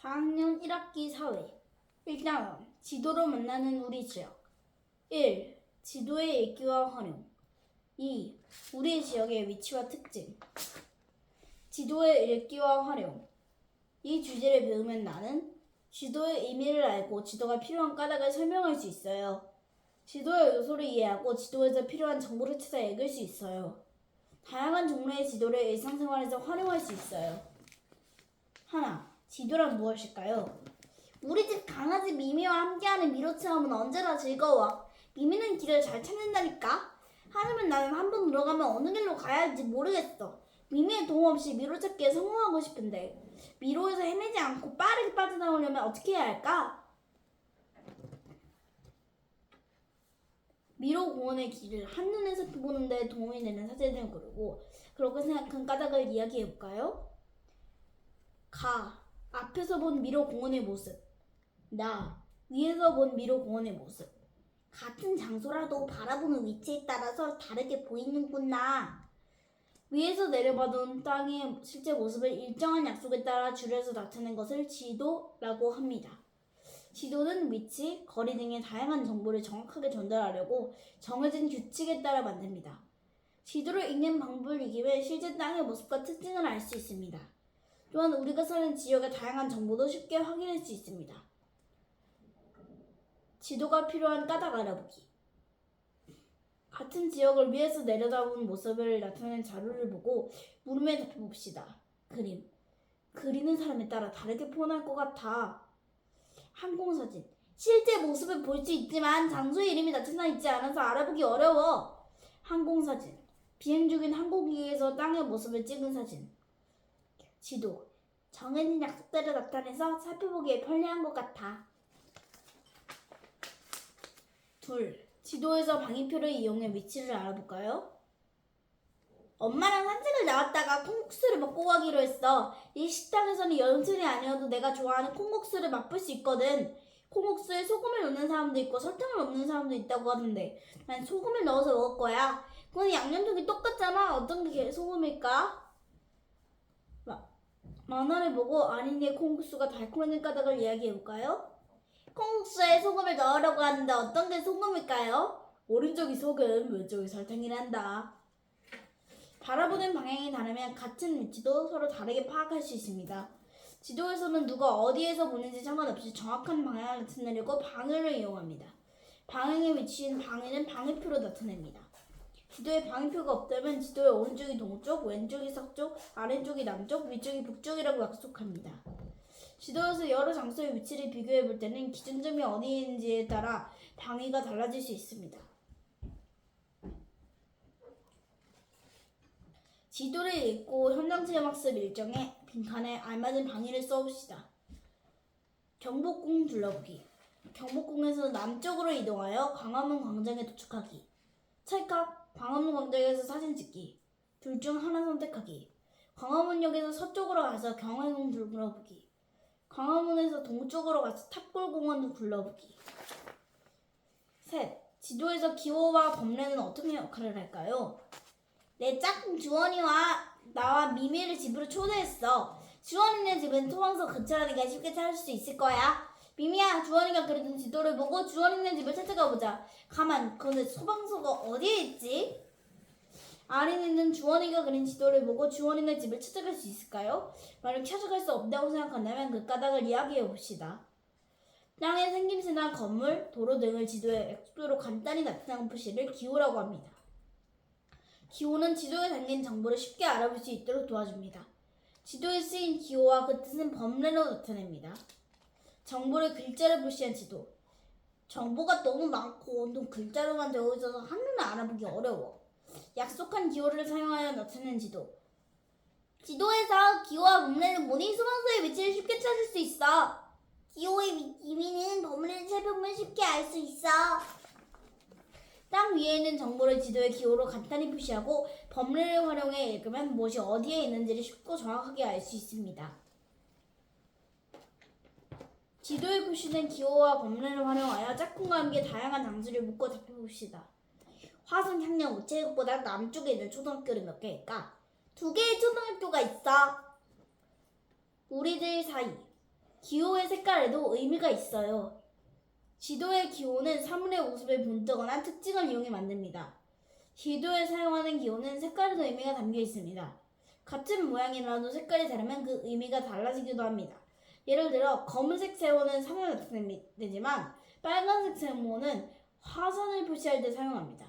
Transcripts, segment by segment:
4학년 1학기 사회 1단원 지도로 만나는 우리 지역 1. 지도의 읽기와 활용 2. 우리 지역의 위치와 특징 지도의 읽기와 활용 이 주제를 배우면 나는 지도의 의미를 알고 지도가 필요한 까닭을 설명할 수 있어요. 지도의 요소를 이해하고 지도에서 필요한 정보를 찾아 읽을 수 있어요. 다양한 종류의 지도를 일상생활에서 활용할 수 있어요. 하나, 지도란 무엇일까요? 우리 집 강아지 미미와 함께하는 미로 체험은 언제나 즐거워. 미미는 길을 잘 찾는다니까. 하지만 나는 한 번 들어가면 어느 길로 가야 할지 모르겠어. 미미의 도움 없이 미로 찾기에 성공하고 싶은데 미로에서 헤매지 않고 빠르게 빠져나오려면 어떻게 해야 할까? 미로 공원의 길을 한눈에 살펴보는 데 도움이 되는 사진을 고르고 그렇게 생각한 까닭을 이야기해 볼까요? 가 앞에서 본 미로 공원의 모습 나 위에서 본 미로 공원의 모습 같은 장소라도 바라보는 위치에 따라서 다르게 보이는구나 위에서 내려봐둔 땅의 실제 모습을 일정한 약속에 따라 줄여서 나타낸 것을 지도라고 합니다. 지도는 위치, 거리 등의 다양한 정보를 정확하게 전달하려고 정해진 규칙에 따라 만듭니다. 지도를 읽는 방법을 익히면 실제 땅의 모습과 특징을 알 수 있습니다. 또한 우리가 사는 지역의 다양한 정보도 쉽게 확인할 수 있습니다. 지도가 필요한 까닭 알아보기. 같은 지역을 위에서 내려다보는 모습을 나타내는 자료를 보고 물음에 답해봅시다. 그림. 그리는 사람에 따라 다르게 표현할 것 같아. 항공사진. 실제 모습을 볼 수 있지만 장소의 이름이 나타나 있지 않아서 알아보기 어려워. 항공사진. 비행 중인 항공기에서 땅의 모습을 찍은 사진. 지도. 정해진 약속대로 나타내서 살펴보기에 편리한 것 같아. 둘. 지도에서 방위표를 이용해 위치를 알아볼까요? 엄마랑 산책을 나왔다가 콩국수를 먹고 가기로 했어. 이 식당에서는 연순이 아니어도 내가 좋아하는 콩국수를 맛볼 수 있거든. 콩국수에 소금을 넣는 사람도 있고 설탕을 넣는 사람도 있다고 하던데 난 소금을 넣어서 먹을 거야. 그건 양념통이 똑같잖아. 어떤 게 소금일까? 마, 만화를 보고 아린이의 콩국수가 달콤해진 까닭을 이야기해볼까요? 콩국수에 소금을 넣으려고 하는데 어떤 게 소금일까요? 오른쪽이 소금, 왼쪽이 설탕이란다. 바라보는 방향이 다르면 같은 위치도 서로 다르게 파악할 수 있습니다. 지도에서는 누가 어디에서 보는지 상관없이 정확한 방향을 나타내려고 방울을 이용합니다. 방향의 위치인 방해는 방해표로 나타냅니다. 지도에 방해표가 없다면 지도의 오른쪽이 동쪽, 왼쪽이 서쪽, 아래쪽이 남쪽, 위쪽이 북쪽이라고 약속합니다. 지도에서 여러 장소의 위치를 비교해 볼 때는 기준점이 어디에 있는지에 따라 방위가 달라질 수 있습니다. 지도를 읽고 현장 체험학습 일정에 빈칸에 알맞은 방위를 써봅시다. 경복궁 둘러보기. 경복궁에서 남쪽으로 이동하여 광화문 광장에 도착하기. 찰칵 광화문 광장에서 사진 찍기. 둘 중 하나 선택하기. 광화문역에서 서쪽으로 가서 경회궁 둘러보기. 광화문에서 동쪽으로 가서 탑골공원을 둘러보기. 셋. 지도에서 기호와 범례는 어떻게 역할을 할까요? 내 짝꿍 주원이와 나와 미미를 집으로 초대했어. 주원이네 집은 소방서 근처라니까 쉽게 찾을 수 있을 거야. 미미야, 주원이가 그려준 지도를 보고 주원이네 집을 찾아가 보자. 가만, 근데 소방서가 어디에 있지? 아린이는 주원이가 그린 지도를 보고 주원이네 집을 찾아갈 수 있을까요? 만약 찾아갈 수 없다고 생각한다면 그 까닭을 이야기해 봅시다. 땅의 생김새나 건물, 도로 등을 지도에 X표로 간단히 나타낸 표시를 기호라고 합니다. 기호는 지도에 담긴 정보를 쉽게 알아볼 수 있도록 도와줍니다. 지도에 쓰인 기호와 그 뜻은 범례로 나타냅니다. 정보를 글자로 표시한 지도. 정보가 너무 많고 또 글자로만 되어 있어서 한눈에 알아보기 어려워. 약속한 기호를 사용하여 나타낸 지도. 지도에서 기호와 범례는 모든 소방서의 위치를 쉽게 찾을 수 있어. 기호의 위- 의미는 범례를 살펴보면 쉽게 알 수 있어. 땅 위에 있는 정보를 지도의 기호로 간단히 표시하고 범례를 활용해 읽으면 무엇이 어디에 있는지를 쉽고 정확하게 알 수 있습니다. 지도에 표시된 기호와 범례를 활용하여 짝꿍과 함께 다양한 장소를 묻고 답해봅시다. 화성 향년 우체국보다 남쪽에 있는 초등학교는 몇 개일까? 두 개의 초등학교가 있어. 우리들 사이 기호의 색깔에도 의미가 있어요. 지도의 기호는 사물의 모습을 본뜨거나 특징을 이용해 만듭니다. 지도에 사용하는 기호는 색깔에도 의미가 담겨 있습니다. 같은 모양이라도 색깔이 다르면 그 의미가 달라지기도 합니다. 예를 들어 검은색 세모는 산을 나타내지만 빨간색 세모는 화산을 표시할 때 사용합니다.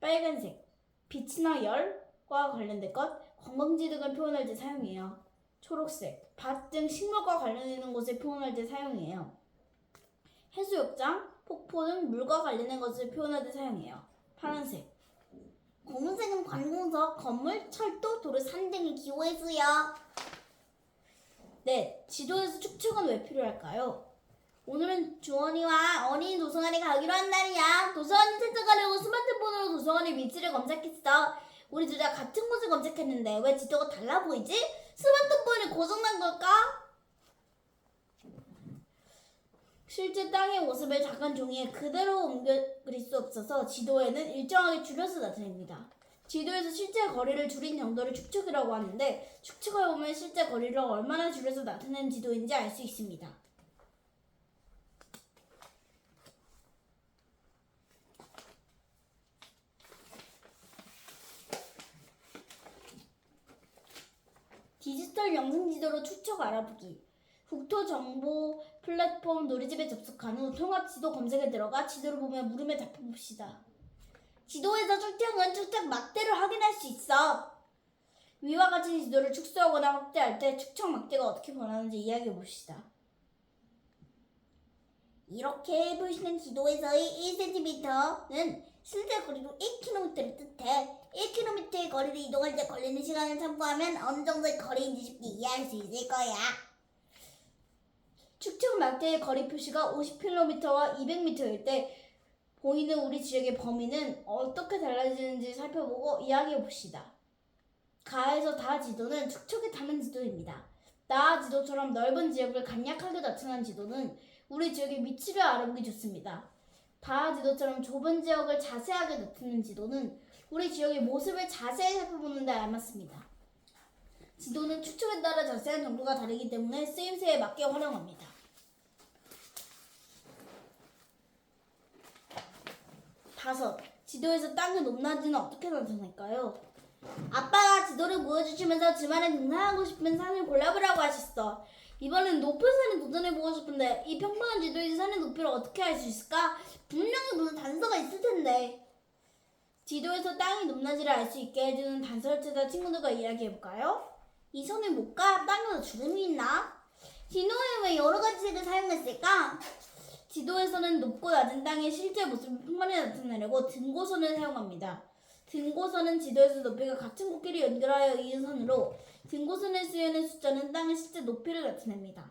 빨간색 빛이나 열과 관련된 것, 관광지 등을 표현할 때 사용해요. 초록색 밭 등 식물과 관련되는 곳을 표현할 때 사용해요. 해수욕장, 폭포 등 물과 관련된 것을 표현할 때 사용해요. 파란색 검은색은 관공서, 건물, 철도, 도로, 산 기호에 쓰여. 네, 지도에서 축척은 왜 필요할까요? 오늘은 주원이와 어린이 도서관에 가기로 한 날이야. 도서관을 찾아가려고 스마트폰으로 도서관의 위치를 검색했어. 우리 둘 다 같은 곳을 검색했는데 왜 지도가 달라 보이지? 스마트폰이 고장난 걸까? 실제 땅의 모습을 작은 종이에 그대로 옮겨 그릴 수 없어서 지도에는 일정하게 줄여서 나타냅니다. 지도에서 실제 거리를 줄인 정도를 축척이라고 하는데 축척을 보면 실제 거리를 얼마나 줄여서 나타낸 지도인지 알 수 있습니다. 디지털 영상 지도로 축척 알아보기. 국토 정보 플랫폼 놀이집에 접속한 후 통합 지도 검색에 들어가 지도를 보며 물음에 답해 봅시다. 지도에서 출퇴근 출퇴 수 있어. 위와 같은 지도를 축소하거나 확대할 때 축척 막대가 어떻게 변하는지 이야기해 봅시다. 이렇게 보시는 지도에서의 1cm는 실제 거리로 1km를 뜻해. 1km의 거리를 이동할 때 걸리는 시간을 참고하면 어느 정도의 거리인지 쉽게 이해할 수 있을 거야. 축척 막대의 거리 표시가 50km와 200m일 때 보이는 우리 지역의 범위는 어떻게 달라지는지 살펴보고 이야기해 봅시다. 가에서 다 지도는 축척에 담은 지도입니다. 나 지도처럼 넓은 지역을 간략하게 나타난 지도는 우리 지역의 위치를 알아보기 좋습니다. 다 지도처럼 좁은 지역을 자세하게 나타낸 지도는 우리 지역의 모습을 자세히 살펴보는 데 알맞습니다. 지도는 추측에 따라 자세한 정보가 다르기 때문에 쓰임새에 맞게 활용합니다. 다섯, 지도에서 땅의 높낮이는 어떻게 나타날까요? 아빠가 지도를 보여주시면서 주말에 등산하고 싶은 산을 골라보라고 하셨어. 이번엔 높은 산에 도전해보고 싶은데 이 평범한 지도에서 산의 높이를 어떻게 알 수 있을까? 분명히 무슨 단서가 있을 텐데. 지도에서 땅의 높낮이를 알 수 있게 해주는 단서를 찾아 친구들과 이야기해볼까요? 이 손에 못 가? 땅에도 주름이 있나? 지도에 왜 여러 가지 색을 사용했을까? 지도에서는 높고 낮은 땅의 실제 모습을 평면에 나타내려고 등고선을 사용합니다. 등고선은 지도에서 높이가 같은 곳끼리 연결하여 이은 선으로 등고선에 쓰이는 숫자는 땅의 실제 높이를 나타냅니다.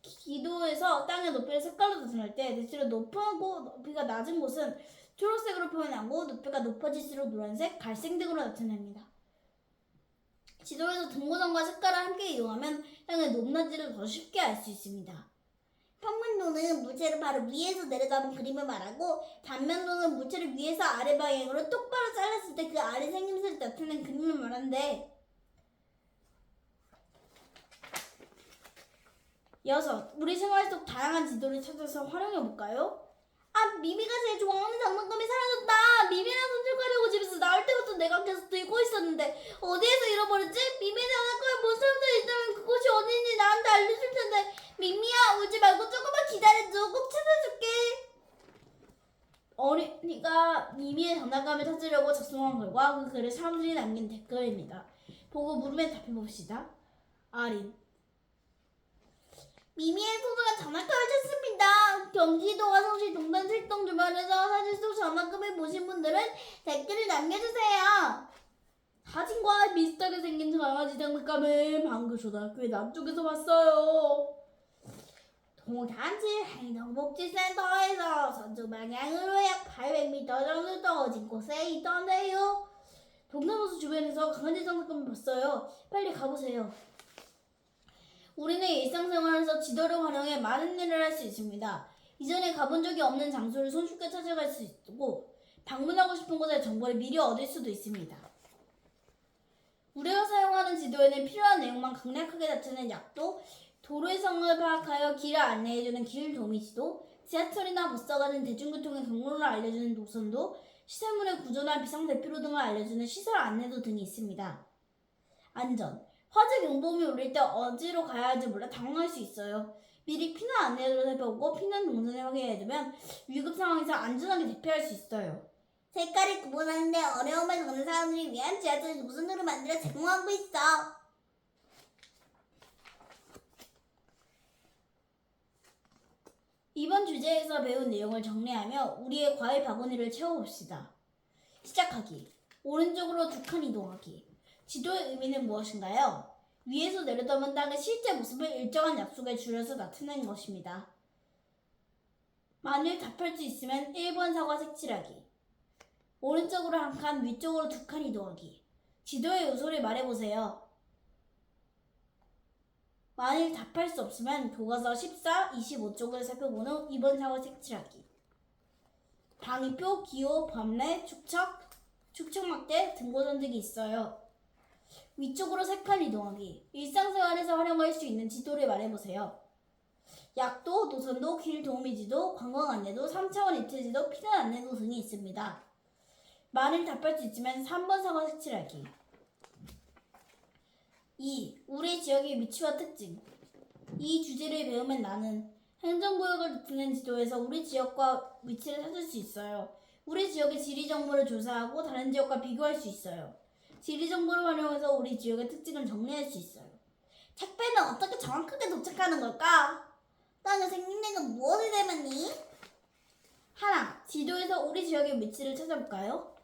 기도에서 땅의 높이를 색깔로 나타낼 때 대체로 높고 높이가 낮은 곳은 초록색으로 표현하고 높이가 높아질수록 노란색, 갈색 등으로 나타냅니다. 지도에서 등고선과 색깔을 함께 이용하면 땅의 높낮이를 더 쉽게 알 수 있습니다. 평면도는 물체를 바로 위에서 내려다본 그림을 말하고 단면도는 물체를 위에서 아래 방향으로 똑바로 잘랐을 때 그 아래 생김새를 나타낸 그림을 말하는데 여섯, 우리 생활 속 다양한 지도를 찾아서 활용해 볼까요? 아 미미가 제일 좋아하는 장난감이 사라졌다 미미랑 산책하려고 집에서 나올 때부터 내가 계속 들고 있었는데 어디에서 잃어버렸지? 미미 장난감에 본 사람들이 있다면 그곳이 어딘지 나한테 알려줄 텐데 미미야 울지 말고 조금만 기다려줘 꼭 찾아줄게 어린이가 미미의 찾으려고 작성한 결과 그 글에 사람들이 남긴 댓글입니다. 보고 물음에 답해 봅시다. 아린, 미미의 소중한 장난감을 찾습니다 경기도와 성시 동단 칠동 주변에서 사진 속 장난감을 보신 분들은 댓글을 남겨주세요 사진과 비슷하게 생긴 강아지 장난감을 방금 초등학교의 남쪽에서 봤어요. 동단지 행정복지센터에서 서쪽 방향으로 약 800m 정도 떨어진 곳에 있던데요. 동남호수 주변에서 강아지 장난감을 봤어요. 빨리 가보세요. 우리는 일상생활에서 지도를 활용해 많은 일을 할 수 있습니다. 이전에 가본 적이 없는 장소를 손쉽게 찾아갈 수 있고 방문하고 싶은 곳의 정보를 미리 얻을 수도 있습니다. 우리가 사용하는 지도에는 필요한 내용만 강력하게 나타내는 약도, 도로의 상황을 파악하여 길을 안내해주는 길 도미 지도, 지하철이나 같은 대중교통의 경로를 알려주는 노선도, 시설물의 구조나 비상 대피로 등을 알려주는 시설 안내도 등이 있습니다. 안전. 화재 경보음이 울릴 때 어디로 가야 할지 몰라 당황할 수 있어요. 미리 피난 안내를 살펴보고 피난 동선을 확인해두면 위급 상황에서 안전하게 대피할 수 있어요. 색깔을 구분하는데 어려움을 겪는 사람들을 위한 지하철 노선으로 만들어 제공하고 있어. 이번 주제에서 배운 내용을 정리하며 우리의 과일 바구니를 채워봅시다. 시작하기. 오른쪽으로 두 칸 이동하기. 지도의 의미는 무엇인가요? 위에서 내려다본 땅의 실제 모습을 일정한 약속에 줄여서 나타내는 것입니다. 만일 답할 수 있으면 1번 사과 색칠하기. 오른쪽으로 한 칸, 위쪽으로 두 칸 이동하기. 지도의 요소를 말해보세요. 만일 답할 수 없으면 교과서 14, 25쪽을 살펴본 후 2번 사과 색칠하기. 방위표, 기호, 밤내, 축척, 축척막대, 등고선 등이 있어요. 위쪽으로 3칸 이동하기. 일상생활에서 활용할 수 있는 지도를 말해보세요. 약도, 노선도, 길 도우미 지도, 관광 안내도, 3차원 입체 지도, 피난 안내도 등이 있습니다. 만일 답할 수 있으면 3번 사과 색칠하기. 2. 우리 지역의 위치와 특징. 이 주제를 배우면 나는 행정구역을 나타낸 지도에서 우리 지역과 위치를 찾을 수 있어요. 우리 지역의 지리 정보를 조사하고 다른 지역과 비교할 수 있어요. 지리 정보를 활용해서 우리 지역의 특징을 정리할 수 있어요. 택배는 어떻게 정확하게 도착하는 걸까? 생긴 내가 무엇을 닮았니? 하나, 지도에서 우리 지역의 위치를 찾아볼까요?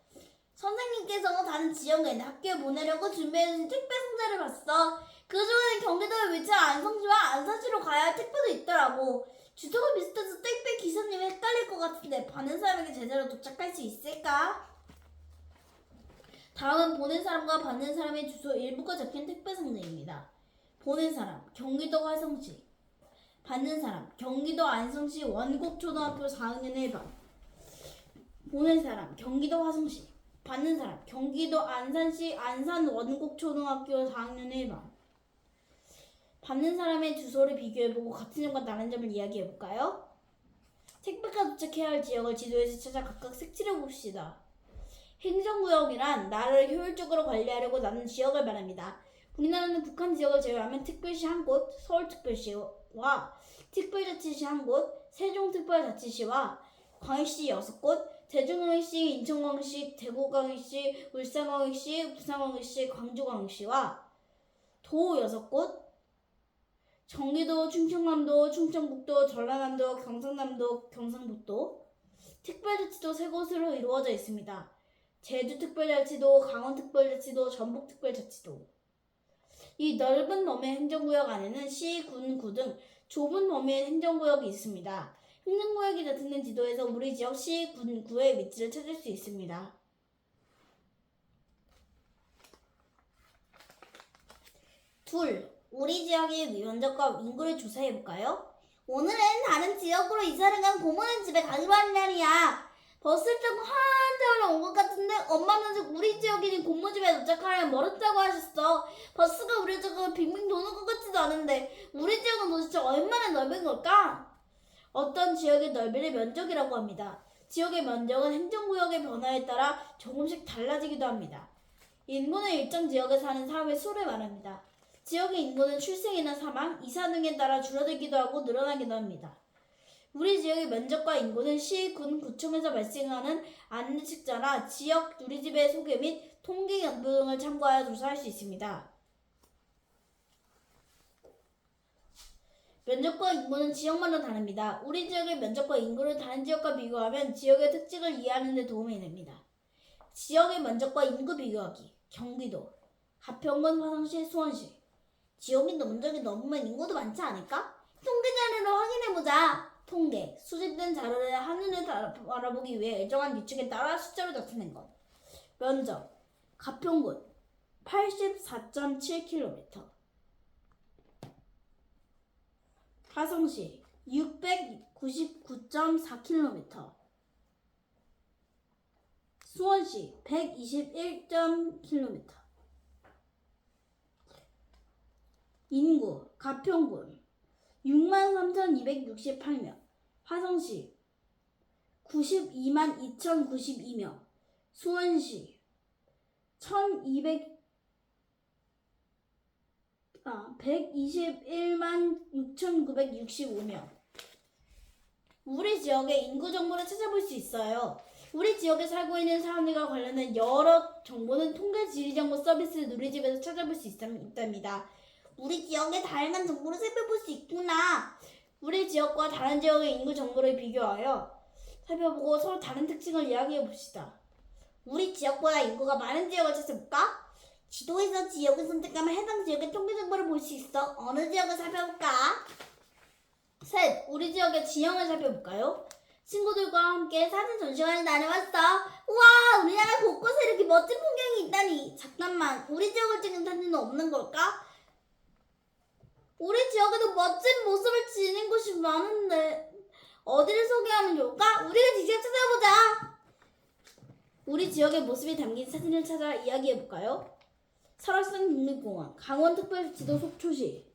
선생님께서 다른 지역에 학교에 보내려고 준비해준 택배 상자를 봤어. 그 중에 경기도에 위치한 안성시와 안산시로 가야 할 택배도 있더라고. 주소가 비슷해서 택배 기사님이 헷갈릴 것 같은데 받는 사람에게 제대로 도착할 수 있을까? 다음은 보낸 사람과 받는 사람의 주소 일부가 적힌 택배 상자입니다. 보낸 사람, 경기도 화성시. 받는 사람, 경기도 안성시 원곡초등학교 4학년 1반. 보낸 사람, 경기도 화성시. 받는 사람, 경기도 안산시 안산 원곡초등학교 4학년 1반. 받는 사람의 주소를 비교해보고 같은 점과 다른 점을 이야기해볼까요? 택배가 도착해야 할 지역을 지도에서 찾아 각각 색칠해봅시다. 행정구역이란 나라를 효율적으로 관리하려고 나눈 지역을 말합니다. 우리나라는 북한 지역을 제외하면 특별시 한 곳, 서울특별시와 특별자치시 한 곳, 세종특별자치시와 광역시 여섯 곳, 대전광역시, 인천광역시, 대구광역시, 울산광역시, 부산광역시, 광주광역시와 도 여섯 곳, 경기도, 충청남도, 충청북도, 전라남도, 경상남도, 경상북도, 특별자치도 세 곳으로 이루어져 있습니다. 제주특별자치도, 강원특별자치도, 전북특별자치도. 이 넓은 범위의 행정구역 안에는 시, 군, 구 등 좁은 범위의 행정구역이 있습니다. 행정구역이 나타낸 지도에서 우리 지역 시, 군, 구의 위치를 찾을 수 있습니다. 둘, 우리 지역의 면적과 인구를 조사해 볼까요? 오늘은 다른 지역으로 이사를 간 고모네 집에 가기로 한 날이야. 버스를 타고 한참을 온것 같은데 엄마는 아직 우리 지역인 고모 집에 도착하려면 멀었다고 하셨어. 버스가 우리 지역을 빙빙 도는 것 같지도 않은데 우리 지역은 도대체 얼마나 넓은 걸까? 어떤 지역의 넓이를 면적이라고 합니다. 지역의 면적은 행정구역의 변화에 따라 조금씩 달라지기도 합니다. 인구는 일정 지역에 사는 사람의 수를 말합니다. 지역의 인구는 출생이나 사망, 이사 등에 따라 줄어들기도 하고 늘어나기도 합니다. 우리 지역의 면적과 인구는 시, 군, 구청에서 발생하는 안내 책자나 지역 누리집의 소개 및 통계 연도 등을 참고하여 조사할 수 있습니다. 면적과 인구는 지역마다 다릅니다. 우리 지역의 면적과 인구를 다른 지역과 비교하면 지역의 특징을 이해하는 데 도움이 됩니다. 지역의 면적과 인구 비교하기. 경기도. 가평군, 화성시, 수원시. 지역이 면적이 넘으면 인구도 많지 않을까? 통계 자료로 확인해보자. 통계. 수집된 자료를 한눈에 다- 알아보기 위해 일정한 규칙에 따라 숫자로 나타낸 것. 면적. 가평군 84.7km. 화성시 699.4km. 수원시 121.km. 인구 가평군 63,268명 화성시 92만 2,092명 수원시 1,200 아, 121만 6,965명 우리 지역의 인구 정보를 찾아볼 수 있어요. 우리 지역에 살고 있는 사람들과 관련된 여러 정보는 통계 지리정보 서비스 누리집에서 찾아볼 수 있- 있답니다. 우리 지역의 다양한 정보를 살펴볼 수 있구나. 우리 지역과 다른 지역의 인구 정보를 비교하여 살펴보고 서로 다른 특징을 이야기해 봅시다. 우리 지역보다 인구가 많은 지역을 찾아볼까? 지도에서 지역을 선택하면 해당 지역의 통계 정보를 볼 수 있어. 어느 지역을 살펴볼까? 셋, 우리 지역의 지형을 살펴볼까요? 친구들과 함께 사진 전시관을 다녀왔어. 우와, 우리나라 곳곳에 이렇게 멋진 풍경이 있다니. 잠깐만, 우리 지역을 찍은 사진은 없는 걸까? 우리 지역에도 멋진 모습을 지닌 곳이 많은데 어디를 소개하면 좋을까? 우리가 직접 찾아보자. 우리 지역의 모습이 담긴 사진을 찾아 이야기해 볼까요? 설악산 국립공원, 강원특별지도 속초시,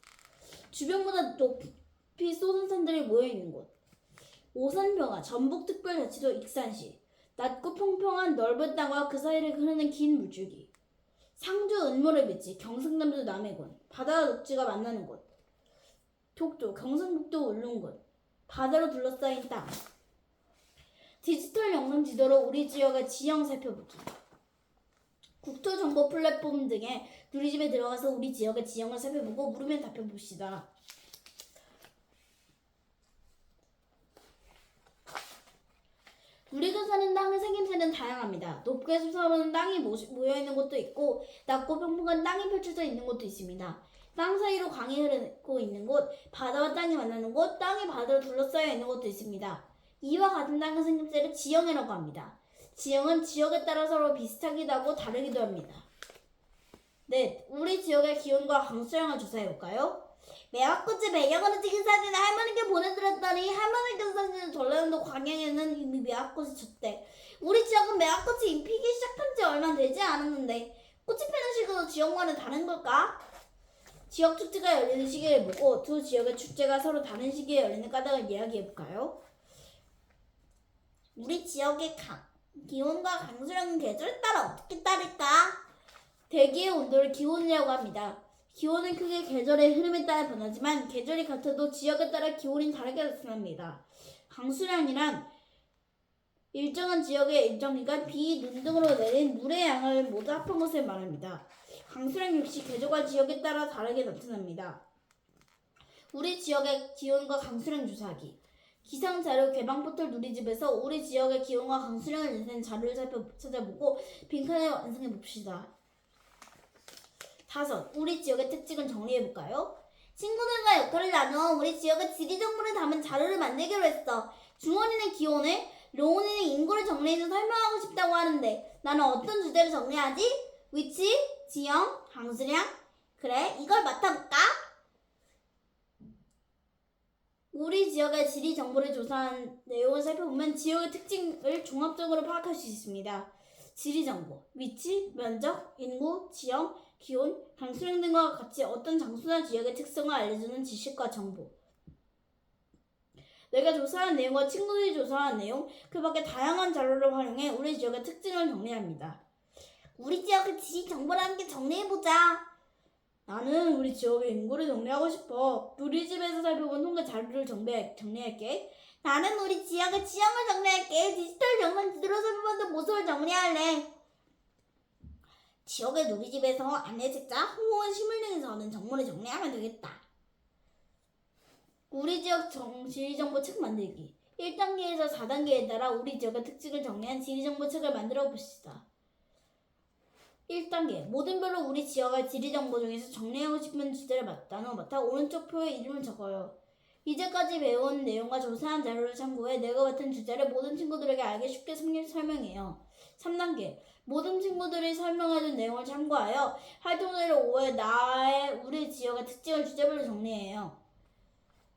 주변보다 높이 쏟은 산들이 모여 있는 곳, 오산병화, 전북특별자치도 익산시, 낮고 평평한 넓은 땅과 그 사이를 흐르는 긴 물줄기, 상주 은모를 비치, 경상남도 남해군, 바다와 녹지가 만나는 곳, 독도, 경상북도 울릉군, 바다로 둘러싸인 땅, 디지털 영상 지도로 우리 지역의 지형 살펴보기. 국토 정보 플랫폼 등의 누리집에 들어가서 우리 지역의 지형을 살펴보고 물으면 답해 봅시다. 우리가 사는 땅의 생김새는 다양합니다. 높게 솟아오르는 땅이 모여 있는 곳도 있고 낮고 평평한 땅이 펼쳐져 있는 곳도 있습니다. 땅 사이로 강이 흐르고 있는 곳, 바다와 땅이 만나는 곳, 땅이 바다로 둘러싸여 있는 곳도 있습니다. 이와 같은 땅의 생김새를 지형이라고 합니다. 지형은 지역에 따라 서로 비슷하기도 하고 다르기도 합니다. 넷, 우리 지역의 기온과 강수량을 조사해볼까요? 매화꽃의 배경으로 찍은 사진을 할머니께 보내드렸더니 할머니께서 사진을 전라남도 광양에는 이미 매화꽃이 졌대. 우리 지역은 매화꽃이 잎 피기 시작한 지 얼마 되지 않았는데 꽃이 피는 시기도 지역마다 다른 걸까? 지역 축제가 열리는 시기를 보고 두 지역의 축제가 서로 다른 시기에 열리는 까닭을 이야기해볼까요? 우리 지역의 강, 기온과 강수량은 계절에 따라 어떻게 따를까? 대기의 온도를 기온이라고 합니다. 기온은 크게 계절의 흐름에 따라 변하지만 계절이 같아도 지역에 따라 기온이 다르게 나타납니다. 강수량이란 일정한 지역의 일정 기간 비, 눈 등으로 내린 물의 양을 모두 합한 것을 말합니다. 강수량 역시 계절과 지역에 따라 다르게 나타납니다. 우리 지역의 기온과 강수량 조사하기. 기상자료 개방 포털 누리집에서 우리 지역의 기온과 강수량을 나타낸 자료를 살펴 찾아보고 빈칸을 완성해 봅시다. 다섯, 우리 지역의 특징을 정리해 볼까요? 친구들과 역할을 나누어 우리 지역의 지리 정보를 담은 자료를 만들기로 했어. 중원이는 기온을, 로운이는 인구를 정리해서 설명하고 싶다고 하는데 나는 어떤 주제를 정리하지? 위치, 지형, 강수량? 그래, 이걸 맡아볼까? 우리 지역의 지리 정보를 조사한 내용을 살펴보면 지역의 특징을 종합적으로 파악할 수 있습니다. 지리 정보, 위치, 면적, 인구, 지형, 기온, 강수량 등과 같이 어떤 장소나 지역의 특성을 알려주는 지식과 정보. 내가 조사한 내용과 친구들이 조사한 내용, 그 밖에 다양한 자료를 활용해 우리 지역의 특징을 정리합니다. 우리 지역의 지리 정보를 함께 정리해보자. 나는 우리 지역의 인구를 정리하고 싶어. 우리 집에서 살펴본 통계 자료를 정리, 정리할게. 나는 우리 지역의 지형을 정리할게. 디지털 영상 지도로 살펴본 모습을 정리할래. 지역의 누리집에서 안내책자, 홍보원 시물 등에서는 정보를 정리하면 되겠다. 우리 지역 정, 지리정보 책 만들기. 1단계에서 4단계에 따라 우리 지역의 특징을 정리한 지리정보 책을 만들어 봅시다. 1단계. 모든 별로 우리 지역의 지리 정보 중에서 정리하고 싶은 주제를 맡- 나눠 맡아 오른쪽 표에 이름을 적어요. 이제까지 배운 내용과 조사한 자료를 참고해 내가 맡은 주제를 모든 친구들에게 알기 쉽게 설명- 설명해요. 3단계. 모든 친구들이 설명해준 내용을 참고하여 활동대로 5회 나의 우리 지역의 특징을 주제별로 정리해요.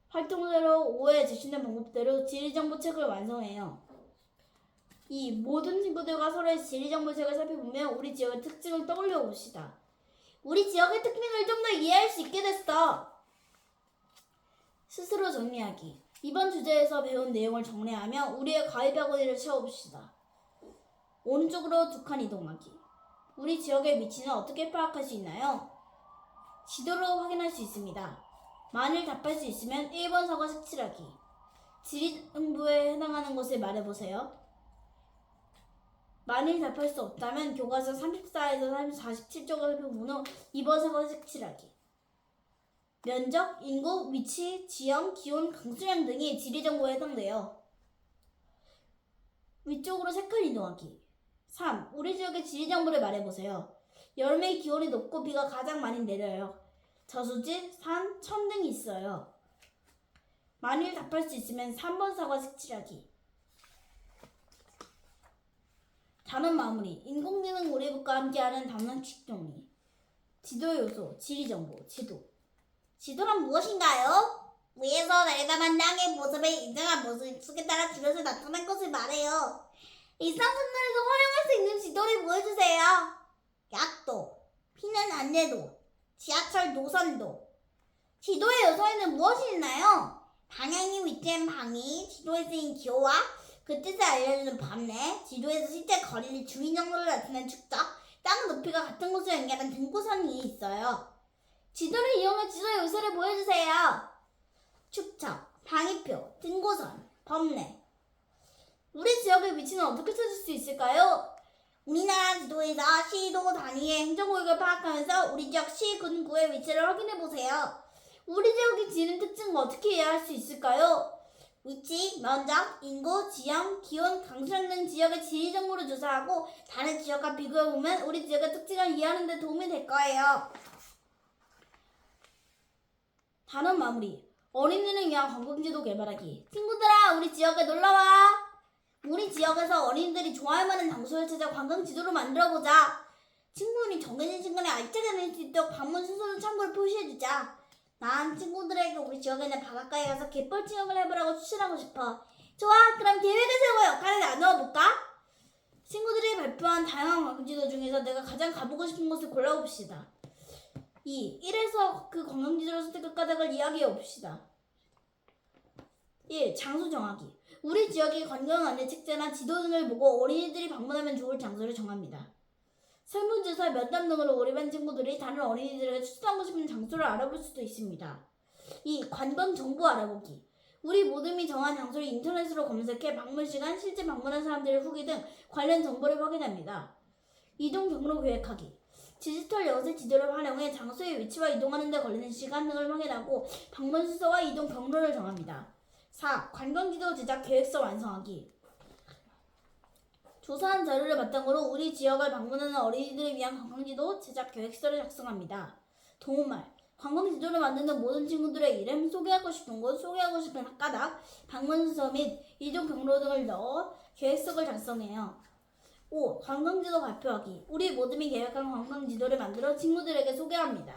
활동대로 5회 제시된 방법대로 지리정보 책을 완성해요. 2. 모든 친구들과 서로의 지리정보 책을 살펴보며 우리 지역의 특징을 떠올려 봅시다. 우리 지역의 특징을 좀 더 이해할 수 있게 됐어. 스스로 정리하기. 이번 주제에서 배운 내용을 정리하며 우리의 가위바위보를 채워봅시다. 오른쪽으로 두 칸 이동하기. 우리 지역의 위치는 어떻게 파악할 수 있나요? 지도로 확인할 수 있습니다. 만일 답할 수 있으면 1번 사과 색칠하기. 지리정보에 해당하는 것을 말해보세요. 만일 답할 수 없다면 교과서 34에서 47쪽을 살펴본 후 2번 사과 색칠하기. 면적, 인구, 위치, 지형, 기온, 강수량 등이 지리 정보에 해당돼요. 위쪽으로 세칸 이동하기. 3. 우리 지역의 지리 정보를 말해보세요. 여름에 기온이 높고 비가 가장 많이 내려요. 저수지, 산, 천 등이 있어요. 만일 답할 수 있으면 3번 사과 색칠하기. 단원 마무리. 인공지능 우리국과 함께하는 단원 취 정리. 지도 요소, 지리 정보, 지도. 지도란 무엇인가요? 위에서 내려다만 땅의 모습을 인정한 모습 속에 따라 줄여서 나타난 것을 말해요. 일상 생활에서 활용할 수 있는 지도를 보여주세요. 약도, 피난 안내도, 지하철 노선도. 지도의 요소에는 무엇이 있나요? 방향이 위치한 방이, 지도에 쓰인 기호와 그 뜻을 알려주는 밤내, 지도에서 실제 거리를 주인 정도를 나타내는 축적, 땅 높이가 같은 곳을 연결한 등고선이 있어요. 지도를 이용해 지도 요소를 보여주세요. 축척, 방위표, 등고선, 범례. 우리 지역의 위치는 어떻게 찾을 수 있을까요? 우리나라 지도에서 시도 단위의 행정구역을 파악하면서 우리 지역 시, 군, 구의 위치를 확인해 보세요. 우리 지역의 지는 특징을 어떻게 이해할 수 있을까요? 위치, 면적, 인구, 지형, 기온, 강수량 등 지역의 지리 정보를 조사하고 다른 지역과 비교해 보면 우리 지역의 특징을 이해하는 데 도움이 될 거예요. 단원 마무리. 어린이를 위한 관광지도 개발하기. 친구들아, 우리 지역에 놀러와! 우리 지역에서 어린이들이 좋아할 만한 장소를 찾아 관광 지도를 만들어 보자. 친구들이 정해진 시간에 알차게 낼수 있도록 방문 순서를 참고로 표시해 주자. 난 친구들에게 우리 지역에 있는 바닷가에 가서 갯벌 체험을 해보라고 추천하고 싶어. 좋아, 그럼 계획을 세우고 역할을 나누어 볼까? 친구들이 발표한 다양한 관광지도 중에서 내가 가장 가보고 싶은 곳을 골라봅시다. 2. 1에서 그 관광지도를 선택할 까닭을 이야기해 봅시다. 1. 장소 정하기. 우리 지역의 관광 안내 책자나 지도 등을 보고 어린이들이 방문하면 좋을 장소를 정합니다. 설문조사 면담 등으로 우리 반 친구들이 다른 어린이들에게 추천하고 싶은 장소를 알아볼 수도 있습니다. 2. 관광 정보 알아보기. 우리 모둠이 정한 장소를 인터넷으로 검색해 방문 시간, 실제 방문한 사람들의 후기 등 관련 정보를 확인합니다. 이동 경로 계획하기. 디지털 영세 지도를 활용해 장소의 위치와 이동하는 데 걸리는 시간 등을 확인하고 방문 순서와 이동 경로를 정합니다. 4. 관광지도 제작 계획서 완성하기. 조사한 자료를 바탕으로 우리 지역을 방문하는 어린이들을 위한 관광지도 제작 계획서를 작성합니다. 도움말. 관광지도를 만드는 모든 친구들의 이름, 소개하고 싶은 곳, 소개하고 싶은 까닭, 방문 순서 및 이동 경로 등을 넣어 계획서를 작성해요. 5. 관광지도 발표하기. 우리 모둠이 계획한 관광지도를 만들어 친구들에게 소개합니다.